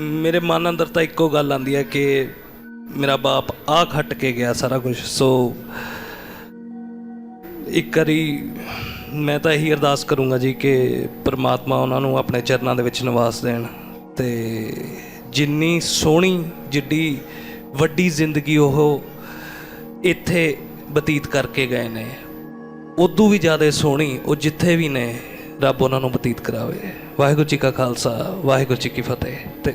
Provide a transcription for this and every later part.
ਮੇਰੇ ਮਨ ਅੰਦਰ ਤਾਂ ਇੱਕੋ ਗੱਲ ਆਂਦੀ ਹੈ ਕਿ ਮੇਰਾ ਬਾਪ ਆ ਖੱਟ ਕੇ ਗਿਆ ਸਾਰਾ ਕੁਝ। ਸੋ ਇੱਕ ਵਾਰੀ ਮੈਂ ਤਾਂ ਇਹੀ ਅਰਦਾਸ ਕਰੂੰਗਾ ਜੀ ਕਿ ਪ੍ਰਮਾਤਮਾ ਉਹਨਾਂ ਨੂੰ ਆਪਣੇ ਚਰਨਾਂ ਦੇ ਵਿੱਚ ਨਿਵਾਸ ਦੇਣ ਤੇ ਜਿੰਨੀ ਸੋਹਣੀ, ਜਿੱਡੀ ਵੱਡੀ ਜ਼ਿੰਦਗੀ ਉਹ ਇੱਥੇ ਬਤੀਤ ਕਰਕੇ ਗਏ ਨੇ, ਉਦੋਂ ਵੀ ਜ਼ਿਆਦਾ ਸੋਹਣੀ, ਉਹ ਜਿੱਥੇ ਵੀ ਨੇ ਰੱਬ ਉਹਨਾਂ ਨੂੰ ਬਤੀਤ ਕਰਾਵੇ। ਵਾਹਿਗੁਰੂ ਜੀ ਕਾ ਖਾਲਸਾ, ਵਾਹਿਗੁਰੂ ਜੀ ਕੀ ਫਤਿਹ। ਤੇ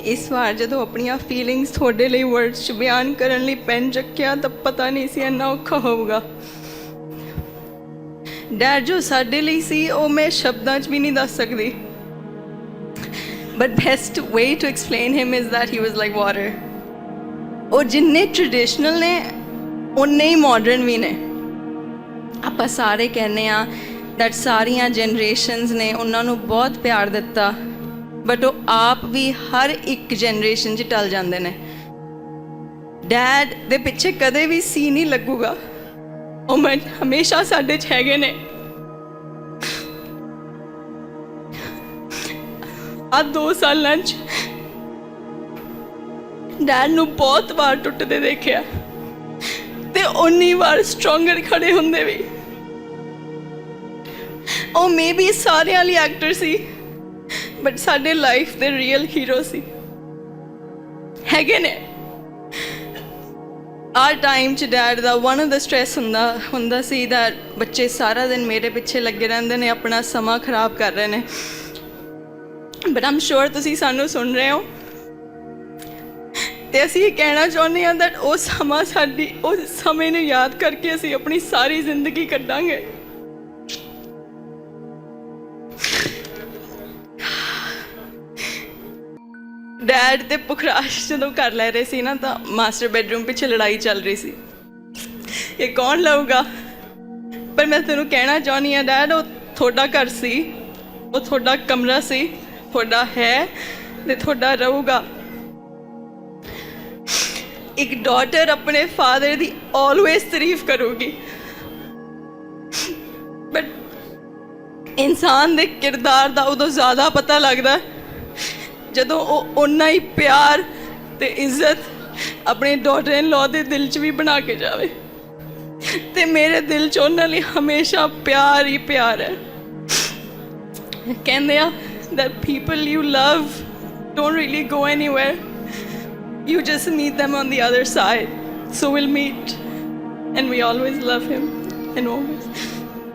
ਇਸ ਵਾਰ ਜਦੋਂ ਆਪਣੀਆਂ ਫੀਲਿੰਗਸ ਤੁਹਾਡੇ ਲਈ ਵਰਡਸ 'ਚ ਬਿਆਨ ਕਰਨ ਲਈ ਪੈਨ ਚੱਕਿਆ, ਤਾਂ ਪਤਾ ਨਹੀਂ ਸੀ ਇੰਨਾ ਔਖਾ ਹੋਊਗਾ। ਡੈਡ ਜੋ ਸਾਡੇ ਲਈ ਸੀ, ਉਹ ਮੈਂ ਸ਼ਬਦਾਂ 'ਚ ਵੀ ਨਹੀਂ ਦੱਸ ਸਕਦੀ। But best way to explain him is that he was like water. ਉਹ ਜਿੰਨੇ ਟ੍ਰੈਡੀਸ਼ਨਲ ਨੇ ਉਨੇ ਹੀ ਮਾਡਰਨ ਵੀ ਨੇ। ਆਪਾਂ ਸਾਰੇ ਕਹਿੰਦੇ ਆ that ਸਾਰੀਆਂ ਜਨਰੇਸ਼ਨਸ ਨੇ ਉਹਨਾਂ ਨੂੰ ਬਹੁਤ ਪਿਆਰ ਦਿੱਤਾ। ਬਟ ਉਹ ਆਪ ਵੀ ਹਰ ਇੱਕ ਜਨਰੇਸ਼ਨ 'ਚ ਟਲ ਜਾਂਦੇ ਨੇ। ਡੈਡ ਦੇ ਪਿੱਛੇ ਕਦੇ ਵੀ ਸੀ ਨਹੀਂ ਲੱਗੂਗਾ। ਉਹ ਮੈਂ ਹਮੇਸ਼ਾ ਸਾਡੇ 'ਚ ਹੈਗੇ ਨੇ। ਆ ਦੋ ਸਾਲਾਂ 'ਚ ਡੈਡ ਨੂੰ ਬਹੁਤ ਵਾਰ ਟੁੱਟਦੇ ਦੇਖਿਆ। ਤੇ ਉਨੀ ਵਾਰ ਸਟਰੋਂਗਰ ਖੜੇ ਹੁੰਦੇ ਵੀ। ਉਹ ਮੇਬੀ ਸਾਰਿਆਂ ਲਈ ਐਕਟਰ ਸੀ ਬਟ ਸਾਡੇ ਲਾਈਫ ਦੇ ਰੀਅਲ ਹੀਰੋ ਸੀ। ਹੈਗੇ ਨੇ। ਆ ਟਾਈਮ ਚ ਡੈਡ ਦਾ ਵਨ ਆਫ ਦਾ ਸਟ੍ਰੈਸ ਹੁੰਦਾ ਹੁੰਦਾ ਸੀ ਦਾ ਬੱਚੇ ਸਾਰਾ ਦਿਨ ਮੇਰੇ ਪਿੱਛੇ ਲੱਗੇ ਰਹਿੰਦੇ ਨੇ, ਆਪਣਾ ਸਮਾਂ ਖਰਾਬ ਕਰ ਰਹੇ ਨੇ। ਬਟ ਆਮ ਸ਼ੋਰ ਤੁਸੀਂ ਸਾਨੂੰ ਸੁਣ ਰਹੇ ਹੋ। ਤੇ ਅਸੀਂ ਇਹ ਕਹਿਣਾ ਚਾਹੁੰਦੇ ਹਾਂ that ਉਹ ਸਮਾਂ ਸਾਡੀ ਉਸ ਸਮੇਂ ਨੂੰ ਯਾਦ ਕਰਕੇ ਅਸੀਂ ਆਪਣੀ ਸਾਰੀ ਜ਼ਿੰਦਗੀ ਕੱਢਾਂਗੇ। ਡੈਡ ਤੇ ਪੁਖਰਾਸ਼ ਜਦੋਂ ਕਰ ਲੈ ਰਹੇ ਸੀ ਨਾ ਤਾਂ ਮਾਸਟਰ ਬੈਡਰੂਮ ਪਿੱਛੇ ਲੜਾਈ ਚੱਲ ਰਹੀ ਸੀ। ਇਹ ਕੌਣ ਲਊਗਾ? ਪਰ ਮੈਂ ਤੈਨੂੰ ਕਹਿਣਾ ਚਾਹੁੰਦੀ ਆ ਡੈਡ ਉਹ ਤੁਹਾਡਾ ਘਰ ਸੀ, ਉਹ ਤੁਹਾਡਾ ਕਮਰਾ ਸੀ, ਤੁਹਾਡਾ ਹੈ ਤੇ ਤੁਹਾਡਾ ਰਹੂਗਾ। ਇੱਕ ਡਾਟਰ ਆਪਣੇ ਫਾਦਰ ਦੀ ਆਲਵੇਸ ਤਾਰੀਫ ਕਰੂਗੀ। ਬਟ ਇਨਸਾਨ ਦੇ ਕਿਰਦਾਰ ਦਾ ਉਦੋਂ ਜ਼ਿਆਦਾ ਪਤਾ ਲੱਗਦਾ। ਹੈ ਜਦੋਂ ਉਹ ਓਨਾ ਹੀ ਪਿਆਰ ਤੇ ਇੱਜ਼ਤ ਆਪਣੇ ਡਾਟਰ ਇਨ ਲਾ ਦੇ ਦਿਲ 'ਚ ਵੀ ਬਣਾ ਕੇ ਜਾਵੇ ਤੇ ਮੇਰੇ ਦਿਲ 'ਚ ਉਹਨਾਂ ਲਈ ਹਮੇਸ਼ਾ ਪਿਆਰ ਹੀ ਪਿਆਰ ਹੈ ਕਹਿੰਦੇ ਆ that people you love don't really go anywhere you just meet them on the other side so we'll meet and we always love him and always